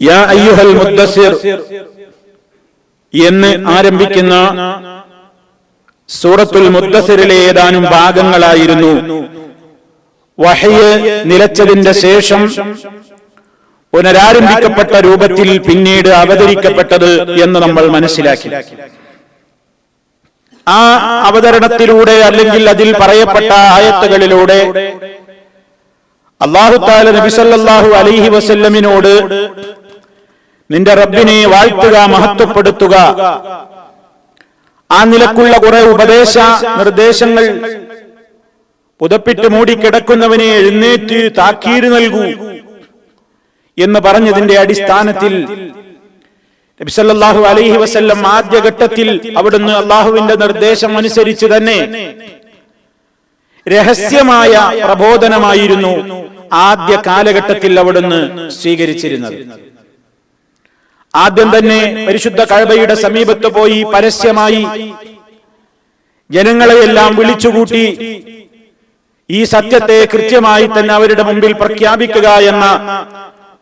യാ അയ്യുഹൽ മുദ്ദസിർ എന്ന് ആരംഭിക്കുന്ന സൂറത്തുൽ മുദ്ദസിറിലെ ഏതാനും ഭാഗങ്ങളായിരുന്നു. വഹയ്യ് നിലച്ചതിന്റെ ശേഷം പുനരാരംഭിക്കപ്പെട്ട രൂപത്തിൽ പിന്നീട് അവതരിക്കപ്പെട്ടത് എന്ന് നമ്മൾ മനസ്സിലാക്കി. ആ അവതരണത്തിലൂടെ അല്ലെങ്കിൽ അതിൽ പറയപ്പെട്ട ആയത്തുകളിലൂടെ അള്ളാഹു താല നബിസല്ലാഹു അലൈഹി വസല്ലമിനോട് നിന്റെ റബ്ബിനെ വാഴ്ത്തുക മഹത്വപ്പെടുത്തുക. ആ നിലക്കുള്ള കുറെ ഉപദേശ നിർദ്ദേശങ്ങൾ പുതപ്പിട്ട് മൂടിക്കിടക്കുന്നവനെ എഴുന്നേറ്റ് താക്കീര് നൽകൂ എന്ന് പറഞ്ഞതിന്റെ അടിസ്ഥാനത്തിൽ നബിസല്ലാഹു അലൈഹി വസല്ലം ആദ്യഘട്ടത്തിൽ അവിടുന്ന് അള്ളാഹുവിന്റെ നിർദ്ദേശം അനുസരിച്ച് തന്നെ രഹസ്യമായ പ്രബോധനമായിരുന്നു ആദ്യ കാലഘട്ടത്തിൽ അവിടുന്ന് സ്വീകരിച്ചിരുന്നത്. ആദ്യം തന്നെ പരിശുദ്ധ കഴബയുടെ സമീപത്ത് പോയി പരസ്യമായി ജനങ്ങളെയെല്ലാം വിളിച്ചുകൂട്ടി ഈ സത്യത്തെ കൃത്യമായി തന്നെ അവരുടെ മുമ്പിൽ പ്രഖ്യാപിക്കുക എന്ന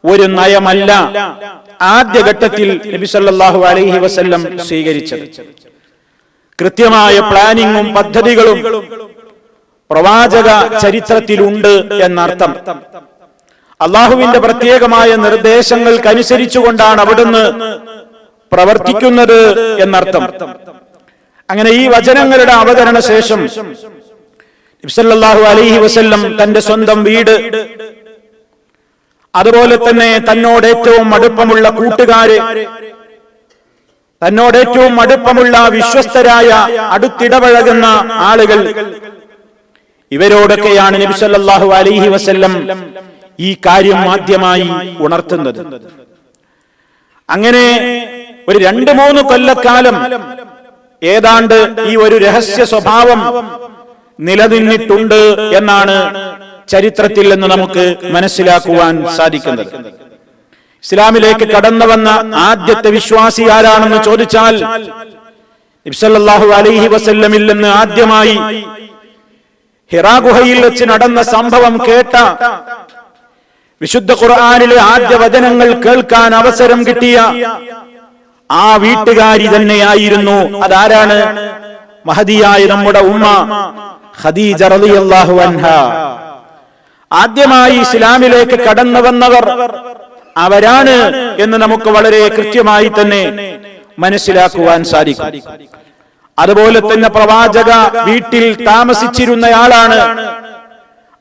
ഒരു നയമല്ല ആദ്യഘട്ടത്തിൽ നബി സല്ലല്ലാഹു അലൈഹി വസല്ലം സ്വീകരിച്ചത്. കൃത്യമായ പ്ലാനിങ്ങും പദ്ധതികളും പ്രവാചക ചരിത്രത്തിലുണ്ട് എന്നർത്ഥം. അള്ളാഹുവിന്റെ പ്രത്യേകമായ നിർദ്ദേശങ്ങൾക്കനുസരിച്ചുകൊണ്ടാണ് അവിടുന്ന് പ്രവർത്തിക്കുന്നത് എന്നർത്ഥം. അങ്ങനെ ഈ വചനങ്ങളുടെ അവതരണ ശേഷം ഇബ്സല്ലാഹു അലൈഹി വസല്ലം തന്റെ സ്വന്തം വീട് അതുപോലെ തന്നെ തന്നോട് ഏറ്റവും അടുപ്പമുള്ള കൂട്ടുകാര് തന്നോട് ഏറ്റവും അടുപ്പമുള്ള വിശ്വസ്തരായ അടുത്തിടപഴകുന്ന ആളുകൾ ഇവരോടൊക്കെയാണ് നബി സല്ലല്ലാഹു അലൈഹി വസല്ലം ഈ കാര്യം ആദ്യമായി ഉണർത്തുന്നത്. അങ്ങനെ ഒരു രണ്ട് മൂന്ന് കൊല്ലക്കാലം ഏതാണ്ട് ഈ ഒരു രഹസ്യ സ്വഭാവം നിലനിന്നിട്ടുണ്ട് എന്നാണ് ചരിത്രത്തിൽ നിന്ന് നമുക്ക് മനസ്സിലാക്കുവാൻ സാധിക്കുന്നത്. ഇസ്ലാമിലേക്ക് കടന്നു വന്ന ആദ്യത്തെ വിശ്വാസി ആരാണെന്ന് ചോദിച്ചാൽ ഇബ്സല്ലാഹു അലൈഹി വസല്ലമിൽ നിന്ന് ആദ്യമായി ഹിറാഗുഹയിൽ വെച്ച് നടന്ന സംഭവം കേട്ട വിശുദ്ധ ഖുർആാനിലെ ആദ്യ വചനങ്ങൾ കേൾക്കാൻ അവസരം കിട്ടിയ ആ വീട്ടുകാരി തന്നെയായിരുന്നു. അതാരാണ്? മഹതിയായ നമ്മുടെ ഉമ്മ ഖദീജ റളിയല്ലാഹു അൻഹ. ആദ്യമായി ഇസ്ലാമിലേക്ക് കടന്നു വന്നവർ അവരാണ് എന്ന് നമുക്ക് വളരെ കൃത്യമായി തന്നെ മനസ്സിലാക്കുവാൻ സാധിക്കും. അതുപോലെ തന്നെ പ്രവാചക വീട്ടിൽ താമസിച്ചിരുന്നയാളാണ്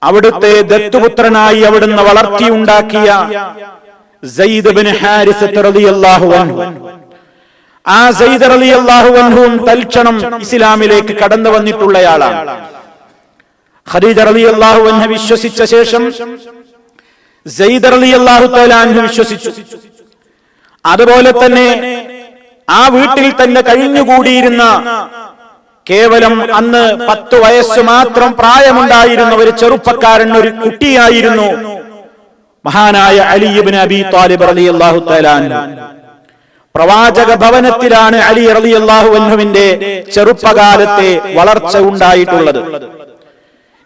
അവിടുത്തെ ദത്തുപുത്രനായി അവിടുന്ന് വളർത്തിയുണ്ടാക്കിയ ആ സയ്യിദ് തൽക്ഷണം ഇസ്ലാമിലേക്ക് കടന്നു വന്നിട്ടുള്ളയാളാണ്. ഖദീജ വിശ്വസിച്ച ശേഷം സയ്യിദ് വിശ്വസിച്ചു. അതുപോലെ തന്നെ ആ വീട്ടിൽ തന്നെ കഴിഞ്ഞുകൂടിയിരുന്ന കേവലം അന്ന് പത്ത് വയസ്സ് മാത്രം പ്രായമുണ്ടായിരുന്ന ഒരു ചെറുപ്പക്കാരൻ ഒരു കുട്ടിയായിരുന്നു. മഹാനായ Ali ibn Abi Talib Ali Allah പ്രവാചക ഭവനത്തിലാണ് അലി അലി അള്ളാഹു അൻഹുവിന്റെ ചെറുപ്പകാലത്തെ വളർച്ച ഉണ്ടായിട്ടുള്ളത്.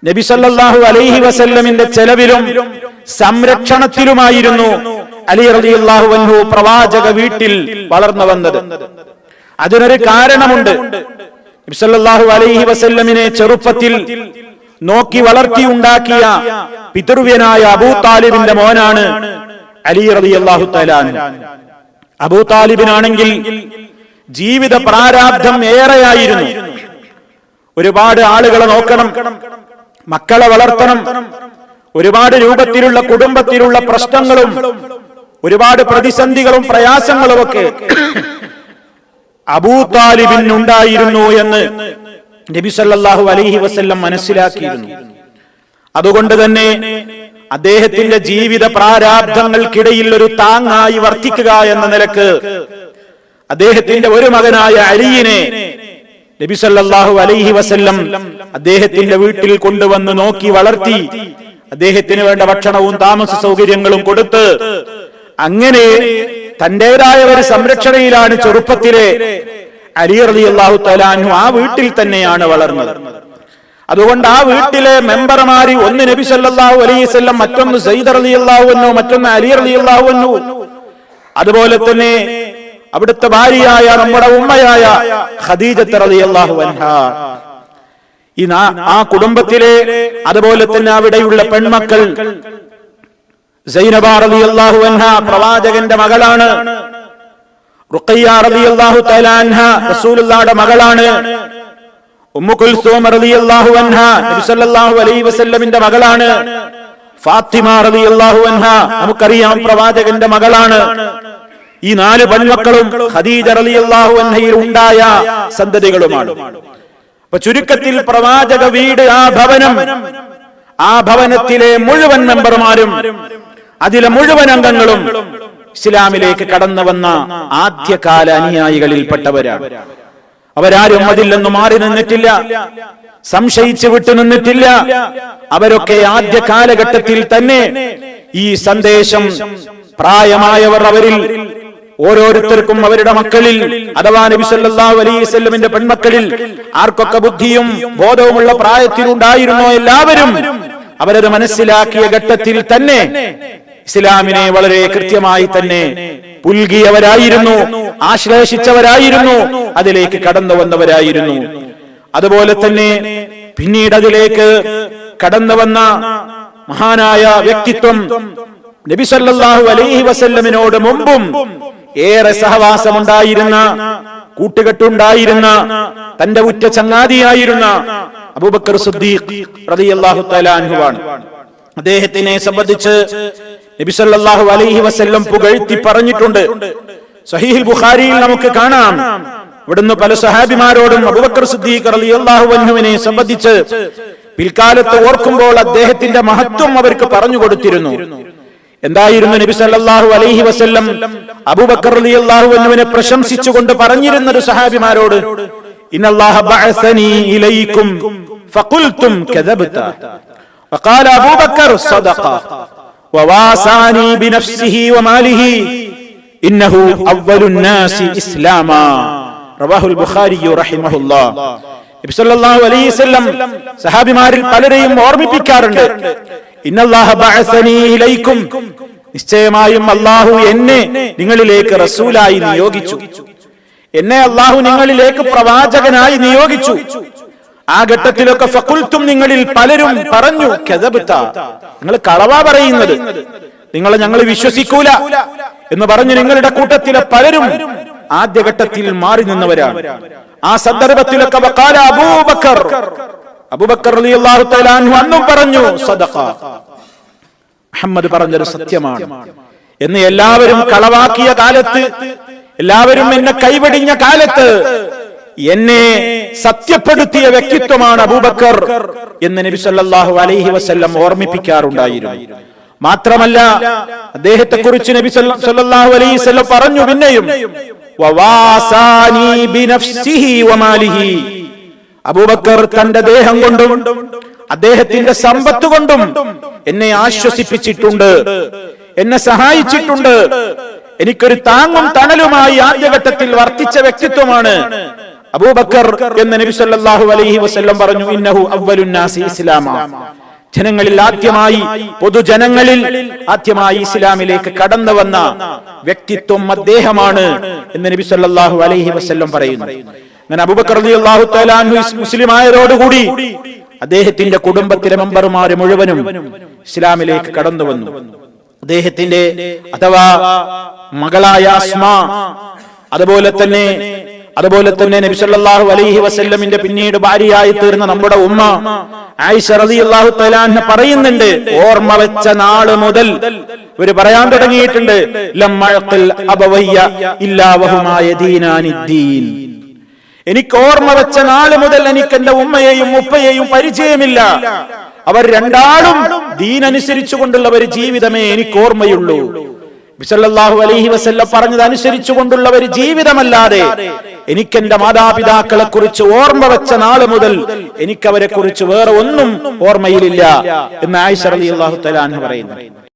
നബിസല്ലാഹു അലൈഹി വസല്ലമിന്റെ ചെലവിലും സംരക്ഷണത്തിലുമായിരുന്നു അലി അലി അള്ളാഹു അൻഹു പ്രവാചക വീട്ടിൽ വളർന്നു വന്നത്. അതിനൊരു കാരണമുണ്ട്. അലൈഹി വസല്ലമിനെ ചെറുപ്പത്തിൽ നോക്കി വളർത്തി ഉണ്ടാക്കിയ പിതൃവ്യനായ അബൂ താലിബിന്റെ മോനാണ് അലി റബി അള്ളാഹു അബൂ താലിബിനാണെങ്കിൽ ജീവിത പ്രാരാബ്ധം ഏറെയായിരുന്നു. ഒരുപാട് ആളുകളെ നോക്കണം മക്കളെ വളർത്തണം ഒരുപാട് രൂപത്തിലുള്ള കുടുംബത്തിലുള്ള പ്രശ്നങ്ങളും ഒരുപാട് പ്രതിസന്ധികളും പ്രയാസങ്ങളും ഒക്കെ അബൂതാലിബിനുണ്ടായിരുന്നു എന്ന് നബി സല്ലാഹു അലൈഹി വസല്ലം മനസ്സിലാക്കിയിരുന്നു. അതുകൊണ്ട് തന്നെ അദ്ദേഹത്തിന്റെ ജീവിത പ്രാരാബ്ദങ്ങൾക്കിടയിൽ ഒരു താങ്ങായി വർത്തിക്കുക എന്ന നിലയ്ക്ക് അദ്ദേഹത്തിന്റെ ഒരു മകനായ അലിയിനെ നബി സല്ലല്ലാഹു അലൈഹി വസല്ലം അദ്ദേഹത്തിന്റെ വീട്ടിൽ കൊണ്ടുവന്ന് നോക്കി വളർത്തി അദ്ദേഹത്തിന് വേണ്ട ഭക്ഷണവും താമസ സൗകര്യങ്ങളും കൊടുത്ത് അങ്ങനെ തന്റേതായ ഒരു സംരക്ഷണയിലാണ് ചെറുപ്പത്തിലെ അലി അള്ളാഹു തലാനു ആ വീട്ടിൽ തന്നെയാണ് വളർന്നത്. അതുകൊണ്ട് ആ വീട്ടിലെ മെമ്പർമാരി ഒന്ന് നബി സല്ലാഹു അലൈഹി വസല്ലം മറ്റൊന്ന് സയ്യിദ് അലി അള്ളാഹുവെന്നോ മറ്റൊന്ന് അലി അലി അള്ളാഹുവെന്നോ അതുപോലെ തന്നെ അവിടുത്തെ ഭാര്യയായ നമ്മുടെ ഉമ്മയായ ഖദീജത്ത് റളിയല്ലാഹു അൻഹ. ഈ ആ കുടുംബത്തിലെ അതുപോലെ തന്നെ അവിടെയുള്ള പെൺമക്കൾ അൻഹ പ്രവാചകന്റെ മകളാണ്. റുഖയ്യ അൻഹ മകളാണ്. അൻഹ നബി സല്ലല്ലാഹു അലൈഹി മകളാണ്. ഫാത്തിമ അൻഹ നമുക്കറിയാം പ്രവാചകന്റെ മകളാണ്. ഈ നാല് പെൺമക്കളും ഖദീജ അൻഹയിൽ ഉണ്ടായ സന്തതികളുമാണ്. അപ്പൊ ചുരുക്കത്തിൽ പ്രവാചക വീട് ആ ഭവനം ആ ഭവനത്തിലെ മുഴുവൻ മെമ്പർമാരും അതിലെ മുഴുവൻ അംഗങ്ങളും ഇസ്ലാമിലേക്ക് കടന്നു വന്ന ആദ്യകാല അനുയായികളിൽപ്പെട്ടവരാണ്. അവരാരും അതിൽ നിന്ന് മാറി നിന്നിട്ടില്ല. സംശയിച്ചു വിട്ടു നിന്നിട്ടില്ല. അവരൊക്കെ ആദ്യ കാലഘട്ടത്തിൽ തന്നെ ഈ സന്ദേശം പ്രായമായവർ അവരിൽ ഓരോരുത്തർക്കും അവരുടെ മക്കളിൽ അഥവാ നബി സല്ലല്ലാഹു അലൈഹി വസല്ലമിന്റെ പെൺമക്കളിൽ ആർക്കൊക്കെ ബുദ്ധിയും ബോധവുമുള്ള പ്രായത്തിലുണ്ടായിരുന്നോ എല്ലാവരും അവരത് മനസ്സിലാക്കിയ ഘട്ടത്തിൽ തന്നെ ഇസ്ലാമിനെ വളരെ കൃത്യമായി തന്നെ പുൽകിയവരായിരുന്നു ആശ്ലേഷിച്ചവരായിരുന്നു അതിലേക്ക് കടന്നു വന്നവരായിരുന്നു അതുപോലെ തന്നെ പിന്നീട് അതിലേക്ക് കടന്നു വന്ന മഹാനായ വ്യക്തിത്വം നബി സല്ലല്ലാഹു അലൈഹി വസല്ലമിനോട് മുമ്പും ഏറെ സഹവാസമുണ്ടായിരുന്ന കൂട്ടുകെട്ടുണ്ടായിരുന്ന തന്റെ ഉറ്റ ചങ്ങാതിയായിരുന്ന അബൂബക്കർ സുദ്ദീഖ് റളിയല്ലാഹു തആല അൻഹുവാണ് അദ്ദേഹത്തിനെ സംബന്ധിച്ച് നബി സല്ലല്ലാഹു അലൈഹി വസ്ല്ലം പുകഴ്ത്തി പറഞ്ഞിട്ടുണ്ട്. സഹീഹിൽ ബുഖാരിയിൽ നമുക്ക് കാണാം. ഇവിടുന്ന് പല സഹാബിമാരോടും അബൂബക്കർ സിദ്ദീഖ് റളിയല്ലാഹു അൻഹുവിനെ സംബന്ധിച്ച് പിൽക്കാലത്ത് ഓർക്കുമ്പോൾ അദ്ദേഹത്തിന്റെ മഹത്വം അവർക്ക് പറഞ്ഞു കൊടുത്തിരുന്നു. എന്തായിരുന്നു നബി സല്ലല്ലാഹു അലൈഹി വസല്ലം അബൂബക്കർ റളിയല്ലാഹു അൻഹുവിനെ പ്രശംസിച്ചുകൊണ്ട് പറഞ്ഞിരുന്ന ഒരു സഹാബിമാരോട്? ഇന്നല്ലാഹ ബഅസനി ഇലൈക്കും ഫഖുൽതും കദബ്ത وقال أبو بكر صدق وواساني بنفسه وماله إنه أول الناس إسلاما رواه البخاري رحمه الله നബി സല്ലല്ലാഹു അലൈഹി വസല്ലം സഹാബിമാരിൽ പലരെയും ഓർമ്മിപ്പിക്കാറുണ്ട് ഇന്നല്ലാഹ ബഅസനി ഇലൈക്കും നിശ്ചയമായും അല്ലാഹു എന്നെ നിങ്ങളിലേക്ക് റസൂലായി നിയോഗിച്ചു എന്നെ അല്ലാഹു നിങ്ങളിലേക്ക് പ്രവാചകനായി നിയോഗിച്ചു ആ ഘട്ടത്തിലൊക്കെ ഫക്കുൽത്തും നിങ്ങളിൽ പലരും പറഞ്ഞു കെതബുത്ത. നിങ്ങൾ കളവാ പറയുന്നത്. നിങ്ങളെ ഞങ്ങൾ വിശ്വസിക്കൂല എന്ന് പറഞ്ഞു നിങ്ങളുടെ കൂട്ടത്തിലെ പലരും ആദ്യഘട്ടത്തിൽ മാറി നിന്നവരാണ്. ആ സന്ദർഭത്തിലൊക്കെ വഖാല അബൂബക്കർ. അബൂബക്കർ. റളിയല്ലാഹു തആല അന്നും പറഞ്ഞു സദഖ. മുഹമ്മദ് പറഞ്ഞത് സത്യമാണ്. എന്ന് എല്ലാവരും കളവാക്കിയ കാലത്ത് എല്ലാവരും എന്നെ കൈവടിഞ്ഞ കാലത്ത് എന്നെ സത്യപ്പെടുത്തിയ വ്യക്തിത്വമാണ് അബൂബക്കർ എന്ന് നബി സല്ലാഹു അലൈഹി വസ്ല്ലം ഓർമ്മിപ്പിക്കാറുണ്ടായിരുന്നു. മാത്രമല്ല അദ്ദേഹത്തെ കുറിച്ച് നബി സല്ലാഹു അലൈഹി വസ്ല്ലം പറഞ്ഞു പിന്നെയും അബൂബക്കർ തന്റെ ദേഹം കൊണ്ടും അദ്ദേഹത്തിന്റെ സമ്പത്ത് കൊണ്ടും എന്നെ ആശ്വസിപ്പിച്ചിട്ടുണ്ട്. എന്നെ സഹായിച്ചിട്ടുണ്ട്. എനിക്കൊരു താങ്ങും തണലുമായി ആദ്യഘട്ടത്തിൽ വർത്തിച്ച വ്യക്തിത്വമാണ് അബൂബക്കർ എന്ന് നബി സല്ലല്ലാഹു അലൈഹി വസല്ലം പറഞ്ഞു ഇന്നഹു അവ്വലുന്നാസി ഇസ്ലാമ. ജനങ്ങളിൽ ആദ്യമായി പൊതുജനങ്ങളിൽ ആദ്യമായി ഇസ്ലാമിലേക്ക് കടന്നു വന്ന വ്യക്തിത്വം അദ്ദേഹമാണ് എന്ന് നബി സല്ലല്ലാഹു അലൈഹി വസല്ലം പറയുന്നു. അങ്ങനെ അബൂബക്കർ റളിയല്ലാഹു തആല അൻഹു മുസ്ലിം ആയതോടുകൂടി അദ്ദേഹത്തിന്റെ കുടുംബത്തിലെ മെമ്പർമാര് മുഴുവനും ഇസ്ലാമിലേക്ക് കടന്നു വന്നു. അദ്ദേഹത്തിന്റെ അഥവാ മകളായ അസ്മ അതുപോലെ തന്നെ അതുപോലെ തന്നെ നബി സല്ലല്ലാഹു അലൈഹി വസല്ലമിന്റെ പിന്നീട് ഭാര്യയായി തീർന്ന നമ്മുടെ ഉമ്മ ആയിഷ റളിയല്ലാഹു പറയുന്നുണ്ട് ഓർമ്മ വെച്ച നാൾ മുതൽ ഇവർ പറയാൻ തുടങ്ങിയിട്ടുണ്ട് എനിക്ക് ഓർമ്മ വെച്ച നാൾ മുതൽ എനിക്ക് എന്റെ ഉമ്മയെയും ഉപ്പയെയും പരിചയമില്ല. അവർ രണ്ടാളും ദീനനുസരിച്ചു കൊണ്ടുള്ള ഒരു ജീവിതമേ എനിക്ക് ഓർമ്മയുള്ളൂ. ബിസല്ലാഹു അലൈഹി വസല്ല പറഞ്ഞത് അനുസരിച്ചുകൊണ്ടുള്ള ഒരു ജീവിതമല്ലാതെ എനിക്ക് എന്റെ മാതാപിതാക്കളെ കുറിച്ച് ഓർമ്മ വെച്ച നാൾ മുതൽ എനിക്ക് അവരെ കുറിച്ച് വേറെ ഒന്നും ഓർമ്മയിലില്ല എന്ന് ആയിഷ റളിയല്ലാഹു അള്ളാഹു അൻഹ പറയുന്നു.